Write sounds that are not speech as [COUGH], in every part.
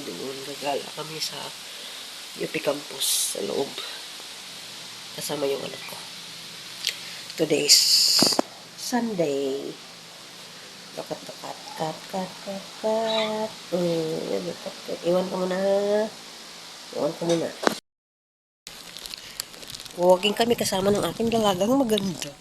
kami doon. Gagala kami sa UP campus sa loob. Kasama yung anak ko. Today's Sunday. Takat, takat, kat, kat, kat, kat. Mm. Iwan ko muna. Iwan ko muna. Walking kami kasama ng aking dalagang maganda.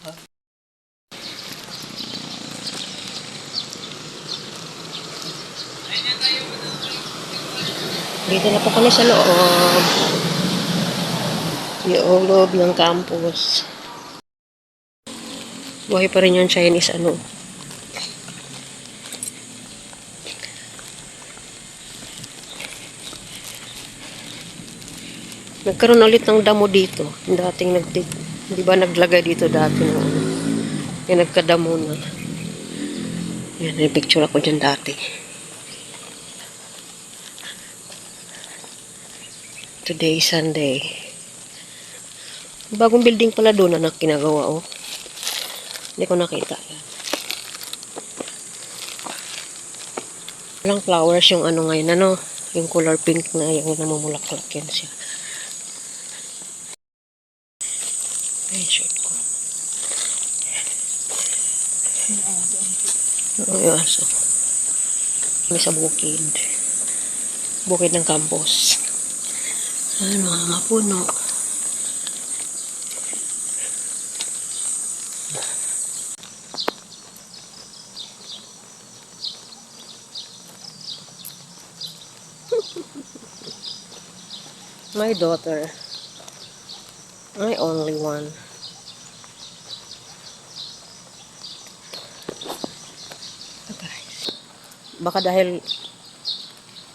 Dito na po kami sa loob. Yung loob ng campus. Buhay pa rin yung Chinese ano. Nagkaroon ulit ng damo dito. Yung dating nag di ba naglagay dito dati ng ano. Yung nagkadamo na. Yan, may picture ako dyan dati. Today, Sunday. Bagong building pala doon na kinagawa, oh. Hindi ko nakita. Walang flowers yung ano ngayon, ano, yung color pink na yung namumulaklak yan siya. Ay, shirt ko. Oo, yung aso. Kami sa bukid. Bukid ng campus. Ano, mga puno. My daughter. My only one. Baka dahil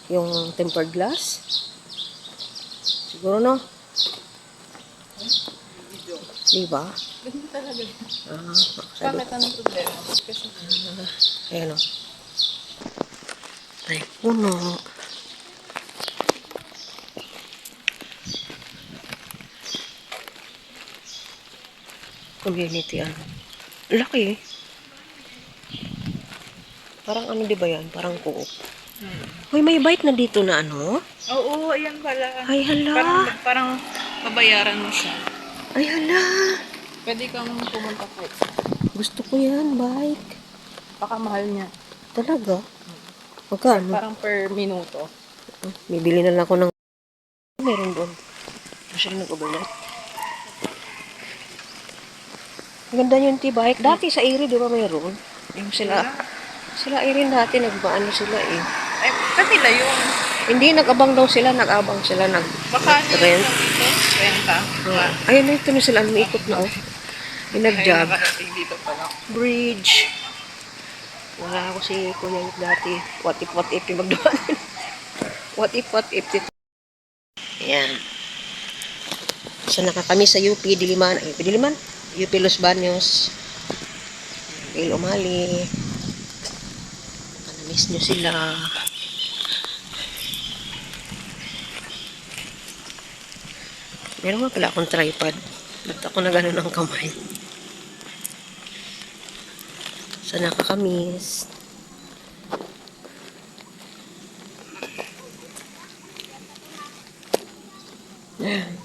yung tempered glass. Siguro no? Di ba? Ganun talaga. Ah, Bakit anong problema? Kasi Ayan o. Ay, puno. Community ano. Laki eh. Parang ano di ba yan? Parang coop. Hoy, may bite na dito na ano? Oo, ayan pala. Ay, hala. Parang, parang babayaran mo siya. Ay, hala. Pwede kang pumunta po. Gusto ko yan, bike. Baka mahal niya. Talaga? Magkano? Parang per minuto. Bibili na lang ako ng... Meron doon. Masyal nag-overnight. Ang ganda yung T-bike. Dati sa Erie, di ba mayroon? Yung sila... Sila Erie dati, nagbaano sila eh. Ay, kanila yun. Hindi, nag-abang daw sila, nag-abang sila, nag... Baka niya Rent. yung dito. Renta. Uh, ayun ito na sila, umiikot na oh. Yung nag-job. dito pala. Bridge. Wala ako si Kuya Yuk dati. What if, what if, yung magdaan. [LAUGHS] what if, what if, dito. Ayan. So, naka kami sa UP Diliman. Ay, UP Diliman? UP Los Baños. UP Umali. Miss nyo sila. Meron nga pala akong tripod. Ba't ako na gano'n ang kamay? Sa nakakamis.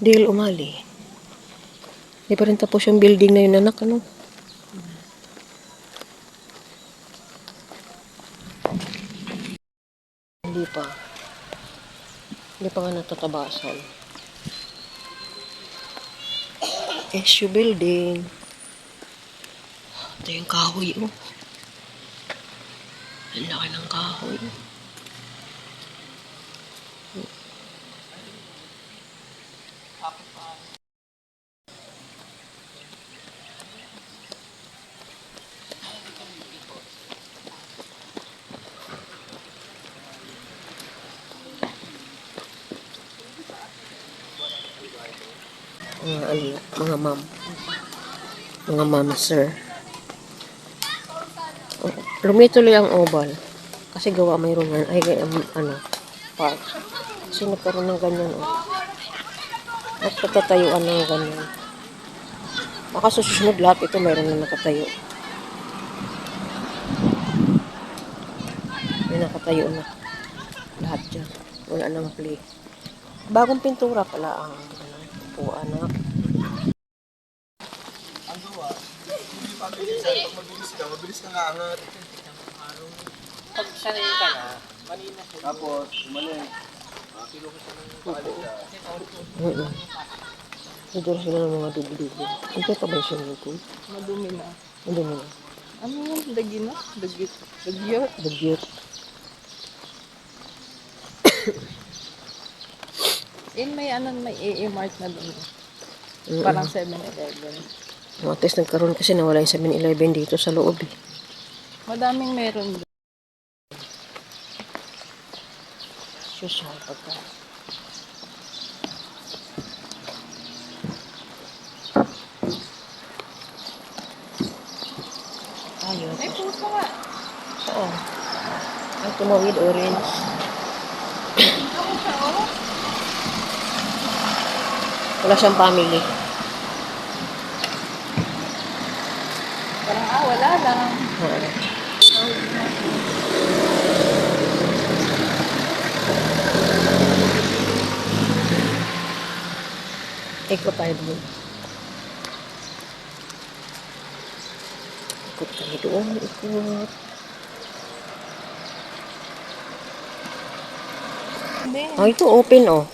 Dil umali. Hindi pa rin tapos yung building na yun, anak, ano? Hindi pa. Hindi pa nga natatabasan. SU building. Ito yung kahoy, oh. Ang laki ng kahoy. Mga ano, mga ma'am. Mga ma'am, sir. Oh, Lumituloy ang oval. Kasi gawa mayroon nga, ay, um, ano, park. Kasi nagkaroon ng ganyan, oh. At patatayuan ng ganyan. Baka susunod lahat ito mayroon na nakatayo. May nakatayo na. Lahat dyan. Wala nang play. Bagong pintura pala ang ano, upuan na. Mabilis ka, mabilis ka nga angat. Pag sanay ka na, malina po. Tapos, umalik. Oo. Dito sila ng mga dugo-dugo. Ito pa ba swimming pool? Madumi na. Ano nila? Ano yun? Dagino? Dagit? Dagyo? Bagyot. In may ano, may AA Mart na doon. Parang 7-Eleven. Mga test nagkaroon kasi nawala yung 7-Eleven dito sa loob eh. Madaming meron doon. Social pagka. Ayun. May puso nga. Saan? Ang tumawid orange. Oh. Wala siyang family. Parang, ah, wala lang. Ikot tayo doon. Ikot tayo doon. Ikot. Oh, ito open oh.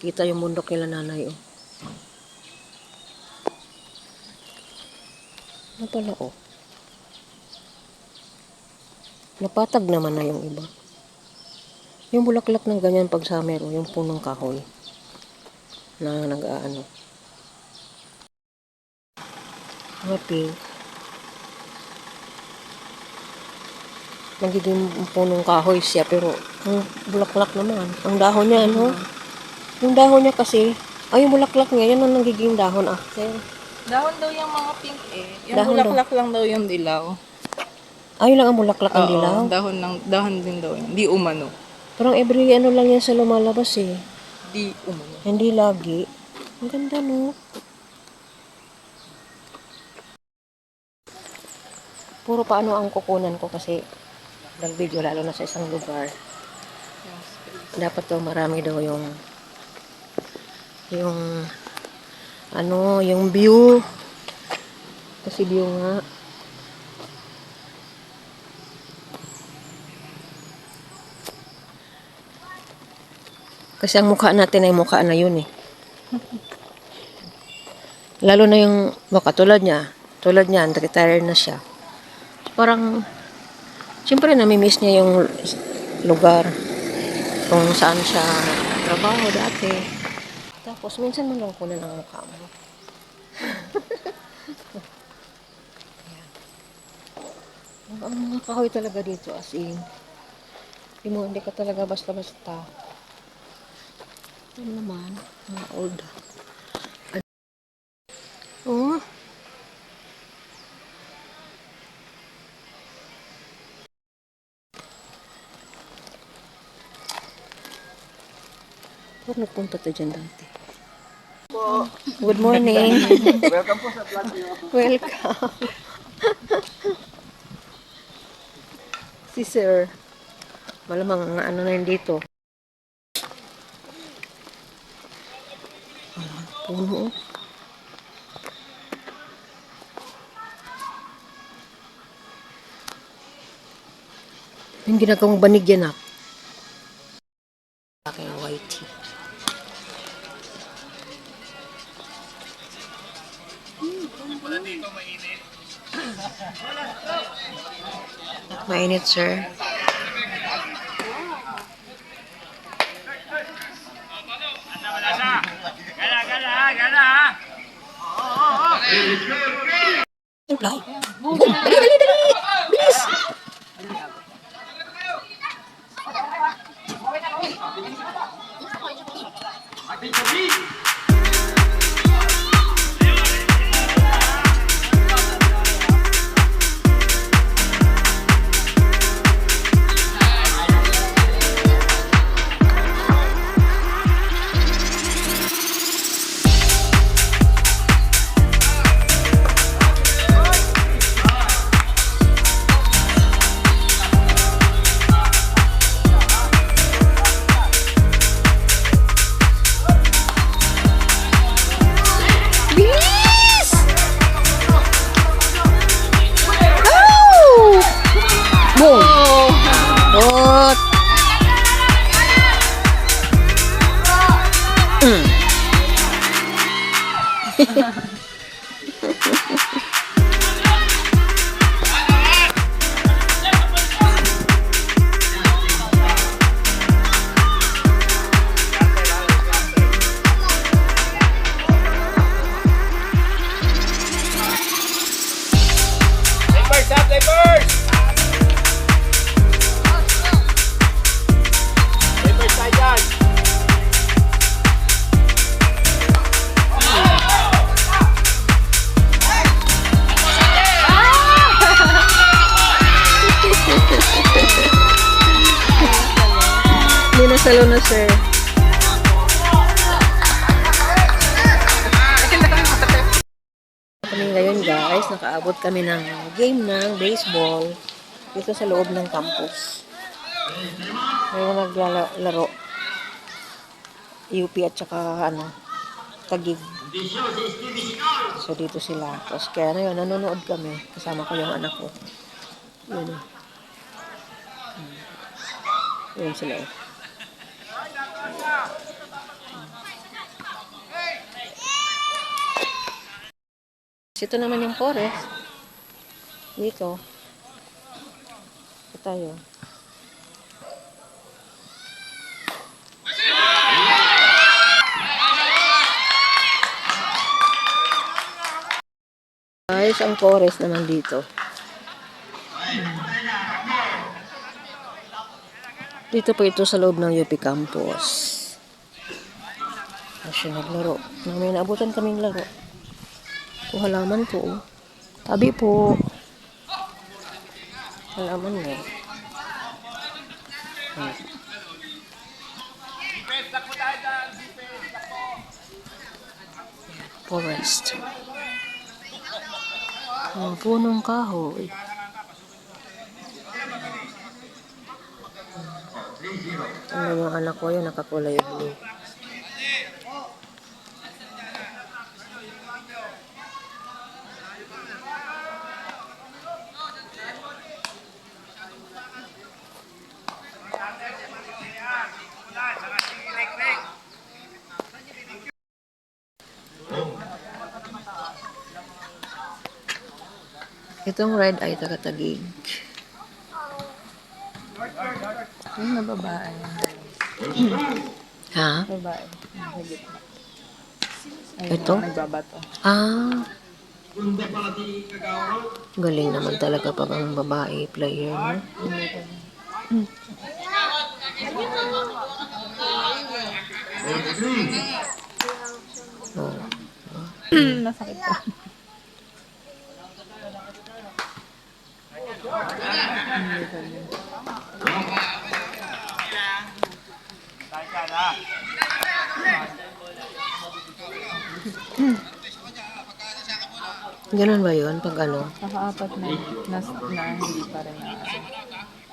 Kita yung bundok nila nanay oh. Ano pala oh. Napatag naman na yung iba. Yung bulaklak ng ganyan pag summer oh, yung punong kahoy. Na nag-aano. Mga pink. Nagiging punong kahoy siya pero ang bulaklak naman. Ang dahon niya ano. Yung dahon niya kasi, ay yung bulaklak niya, yan ang nagiging dahon after. Dahon daw yung mga pink eh. Yung Dahon bulaklak lang daw yung dilaw. Ay, lang ang bulaklak ang Oo, dilaw. dahon, lang, dahon din daw yun. Di umano. Parang every ano lang yan sa lumalabas eh. Di umano. Hindi lagi. Ang ganda no. Puro paano ang kukunan ko kasi nag-video lalo na sa isang lugar. Dapat daw marami daw yung yung ano, yung view. Kasi view nga. Kasi ang mukha natin ay mukha na yun eh. Lalo na yung baka tulad niya. Tulad niya, retired na siya. Parang, siyempre namimiss niya yung lugar kung saan siya trabaho dati. Tapos, minsan mo lang kunan ang mukha mo. [LAUGHS] Ang, mga kahoy talaga dito as in. Hindi mo, hindi ka talaga basta-basta. Ano naman, mga old. Oh. Parang nagpunta tayo dyan dati. Good morning. Welcome po sa vlog niyo. Welcome. si sir. Malamang ang ano na yun dito. Puno. Yung ginagawang banig yan ah. Mainit, sir. Wala. Dali, 哈哈哈 salo na, sir. Kami ngayon guys, nakaabot kami ng game ng baseball dito sa loob ng campus. Ngayon naglalaro. UP at saka ano, Tagig. So dito sila. Tapos kaya na yun, nanonood kami. Kasama ko yung anak ko. Yun. Yun sila eh. Ito naman yung forest. Dito. Ito tayo. Ayos ang forest naman dito. Dito po ito sa loob ng UP Campus. Kasi naglaro. May naabutan kaming laro. Ito halaman po. oh. Tabi po. Halaman mo. Hmm. Forest. Ang punong kahoy. Ano yung anak ko yun, nakakulay blue. Itong red ay tagatagig. Yung na babae. Ha? Babae. Ito? Nagbabato. Ah. Galing naman talaga pag ang babae player, no? Oh. [CLEARS THROAT] Nasakit pa. Ganun ba yun? Pag ano? Nakaapat na, nas, na hindi pa rin na.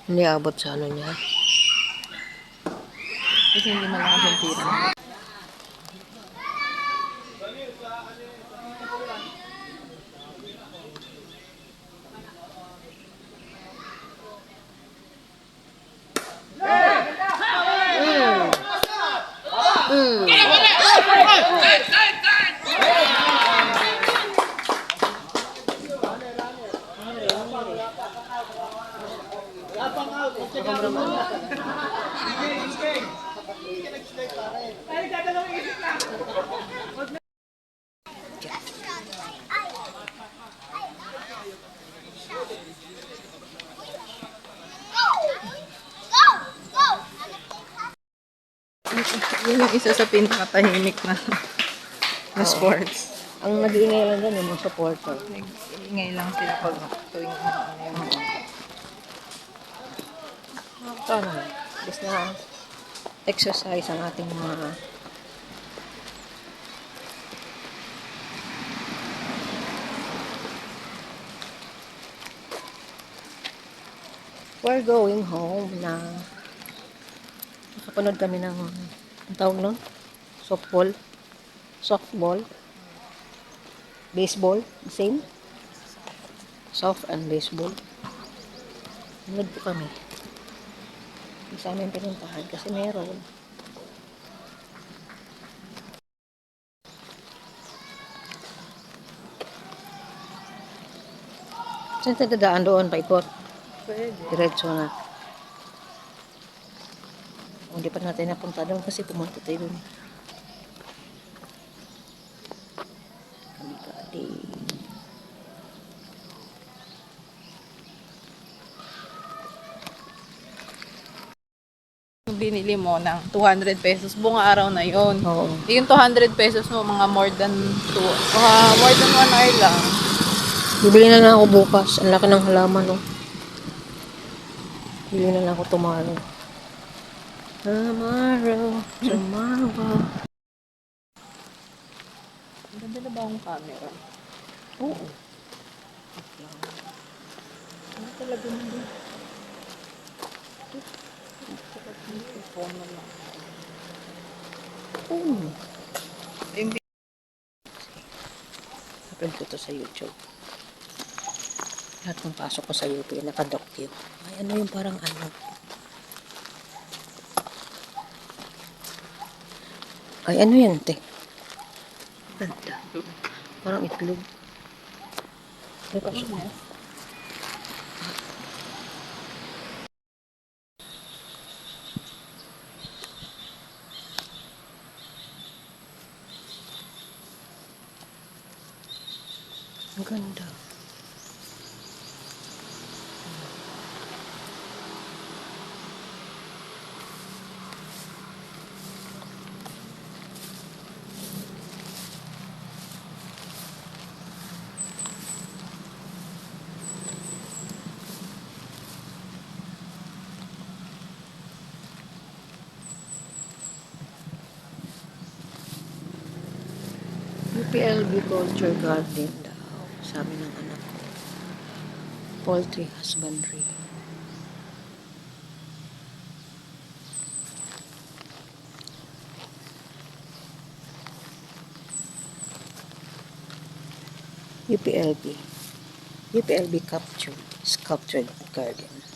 Hindi abot sa ano niya. Kasi hindi malakas yung tira. Yun yung isa sa pinakatahimik na na sports. Ang nag-iingay lang dyan yung mga supporter. Ingay lang sila pag tuwing ano yung Ito na. Bis na exercise ang ating mga We're going home na nakapanood kami ng ang tawag nun? Softball. Softball. Baseball. Same. Soft and baseball. Nunod po kami. Hindi sa amin pinuntahan kasi meron. Saan tayo dadaan doon? Paikot? Pwede. Diretso na. Hindi pa natin napunta doon kasi pumunta tayo doon. Kaligadi. Yung binili mo ng 200 pesos, buong araw na yon. Oo. Yung 200 pesos mo, mga more than two, mga more than one hour lang. Bibili na lang ako bukas. Ang laki ng halaman, no? Bibili na lang ako tomorrow. Tomorrow, tomorrow. Ganda na ba akong camera? Oo. Ano talaga lang. Oo. Upload ko to sa YouTube. Lahat ng pasok ko sa YouTube, naka-docu. Ay, ano yung parang ano? Ay, ano yan, te? Ganda. Parang itlog. Pasok mo. Ang ganda. UPLB Culture Garden daw, sabi ng anak ko. Poultry husbandry. UPLB. UPLB Capture, Sculptured Garden.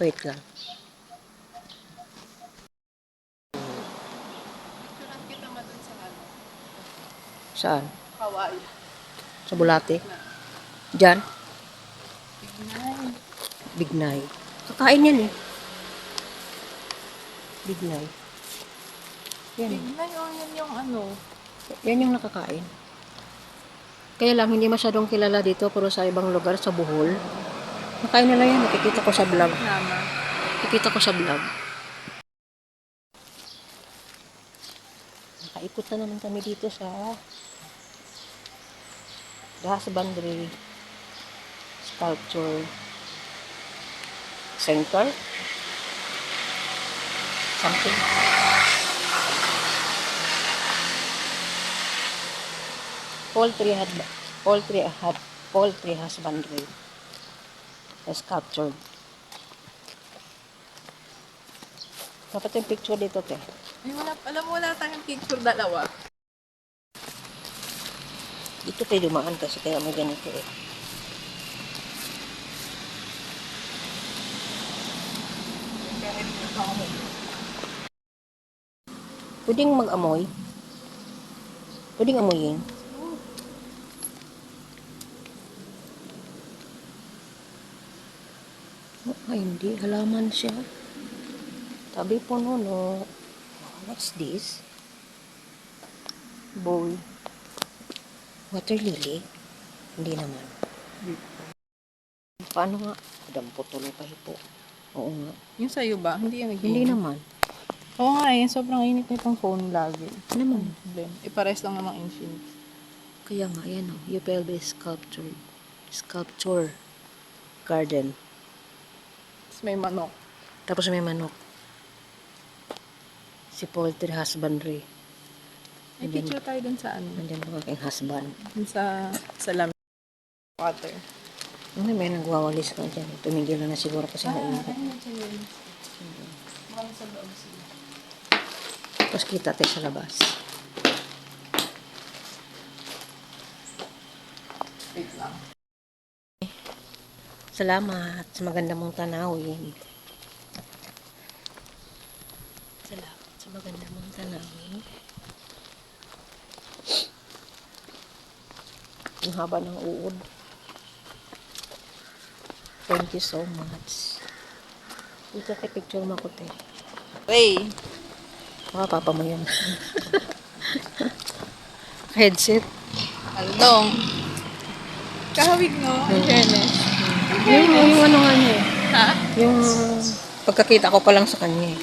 Wait lang. Ano, Saan? Hawaii. Sa Bulate? Diyan? Tignan. Bignay. Kakain yan eh. Bignay. Yan. Tignan yun, yun yung ano. Yan yung nakakain. Kaya lang, hindi masyadong kilala dito, pero sa ibang lugar, sa Bohol. Nakain nila yan. Nakikita ko sa vlog. Nakikita ko sa vlog. Nakaikot na naman kami dito sa Das Bandri Sculpture Center. Something. Poultry had poultry had poultry husbandry. Sculptured. Dapat yung picture dito, te. Ay, wala, alam mo, wala tayong picture dalawa. Dito tayo dumaan kasi kaya may ganito eh. Pwedeng mag-amoy. Pwedeng amoyin. Oh, ay, hindi. Halaman siya. Tabi po no, no. What's this? Bowl. Water lily? Hindi naman. Paano nga? Dampot tuloy pa hipo. Oo nga. Yung sa'yo ba? Hindi yung Hindi naman. Oo nga eh, sobrang init na itong phone lagi. Ano naman? Problem. Ipares lang namang infinite. Kaya nga, yan o. UPLB Sculpture. Sculpture. Garden. Tapos may manok. Tapos may manok. Si poultry husbandry. May Andyan, picture tayo dun sa ano. andyan ang aking husband. Dun sa, sa water. Ano, may nagwawalis ka dyan. Tumigil na na siguro kasi Ah, mainit. ano yun? Sa loob sila. Tapos kita tayo sa labas. Wait lang. Salamat sa maganda mong tanawin. Salamat sa maganda mong tanawin. Ang haba ng uod. Thank you so much. Dito tayo picture mo ko, te. Ray, Baka papa mo yun. [LAUGHS] Headset. along. Kahawig no, in fairness. Yung, yung ano nga niya eh. Ha? Yung pagkakita ko pa lang sa kanya eh.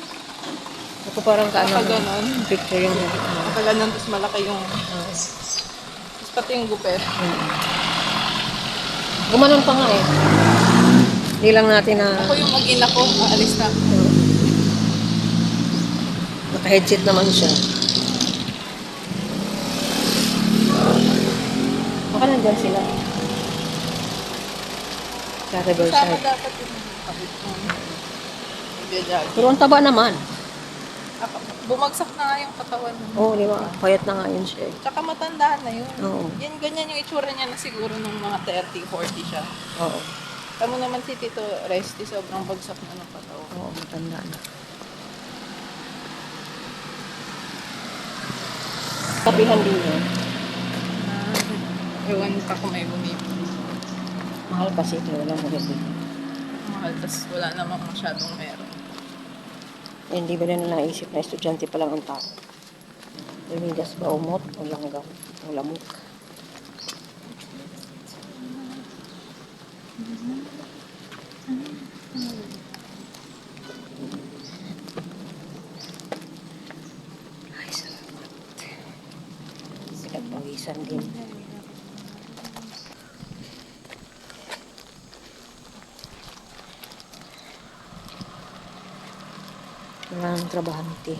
Ako parang kaano Kapag ganon. picture yung uh, Kapag ganun, tapos malaki yung, uh, tapos pati yung gupet. Gumanon pa nga eh. Hindi lang natin na Ako yung mag-ina ko, aalis na. uh, naka-headset naman siya. Baka nandyan sila. Sa Sama Riverside. dapat yung mo. Biyajag. Pero ang taba naman. Bumagsak na nga yung katawan mo. Oo, di ba? Payat na nga yun siya eh. Tsaka matandaan na yun. Oo. Yan, ganyan yung itsura niya na siguro nung mga 30, 40 siya. Oo. Tamo naman si Tito Resty, sobrang bagsak na ng katawan. Oo, matanda na. Kapihan din yun. Ah, ewan ka kung may bumibili. Mahal kasi ito. Wala mo rin. Mahal, tas wala namang masyadong meron. Eh, hindi ba na naisip na estudyante pa lang ang tao? Lumigas ba umot o langgam o lamok? Ay, salamat. Sikat pawisan din. Nang trabahante.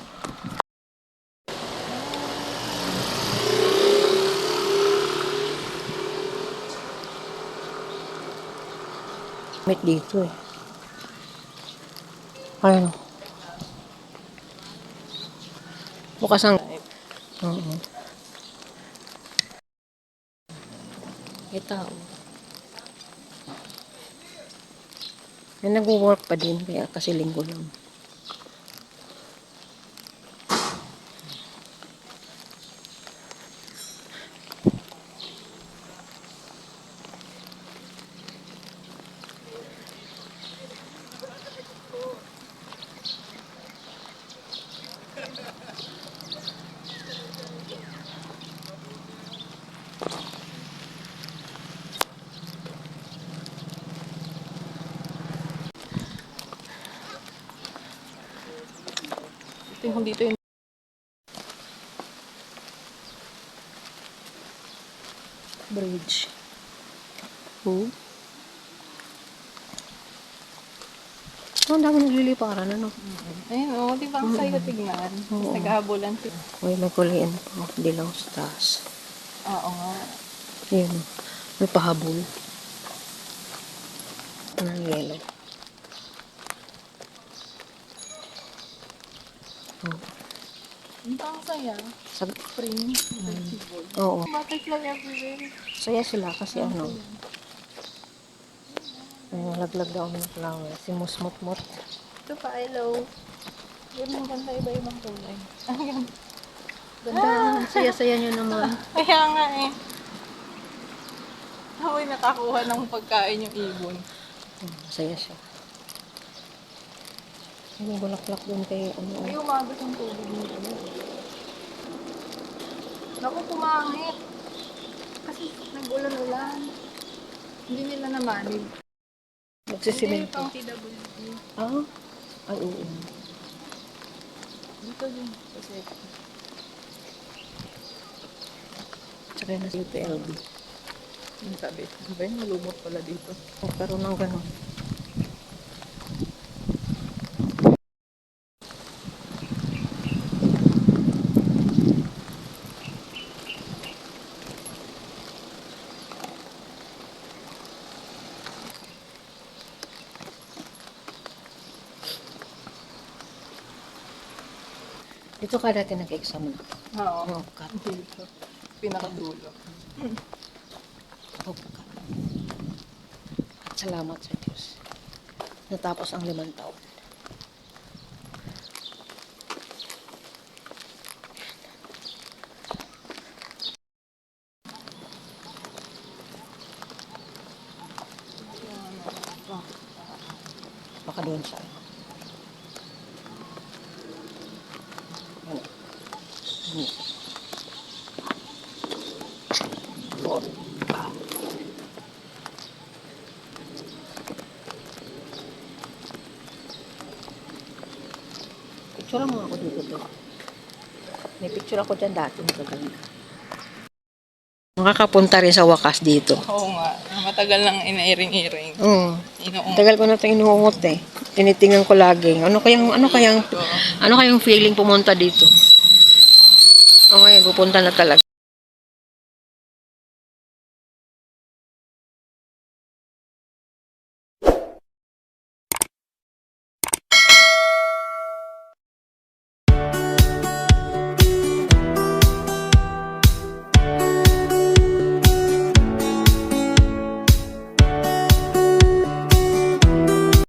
Meet dito eh. Ano? Bukas ang... Oo. May tao. May nag-work pa din, kaya kasi linggo lang. Yung dito yung Bridge. Oh. Oh, ang dami nagliliparan, ano? Ayun, oh, di ba ang sayo tignan? Oo. Naghahabulan si... Uy, may kuliin po. Dilaw sa taas. Oo nga. Yun. May pahabol. Anong yellow? Oh. Ang saya. Sa, Spring. Festival. oo. Butterfly everywhere. Saya sila kasi ano. Ay, nalaglag daw ng flower. Si Musmutmut. Ito pa, hello. Yun ang ganda iba-ibang kulay. Ang ganda. Ganda. Saya-saya nyo naman. [LAUGHS] Kaya nga eh. Ako'y nakakuha ng pagkain yung ibon. Hmm, Masaya siya. May bulaklak dun kay ano. Ay, umabot yung tubig nito. Naku, pumangit. Kasi nag-ulan-ulan. Hindi nila namanig. Hindi, pang PWD. Ah? Ay, oo. Dito din. Kasi, Tsaka na si UPLB. yung sabi, yun? Malumot pala dito. Nagkaroon ng ganun. Dito ka dati nag-exam na. Oo. Oh, cut. Dito. Pinakadulo. Oh, cut. At salamat sa Diyos. Natapos ang limang taon. Picture mo ako dito to. May picture ako dyan dati. Makakapunta rin sa wakas dito. Oo nga. Matagal lang inairing-iring. Oo. Inoong. Tagal ko na ito inuungot eh. Tinitingnan ko lagi. Ano kayang, ano kayang, ano kayang feeling pumunta dito? O ngayon, pupunta na talaga.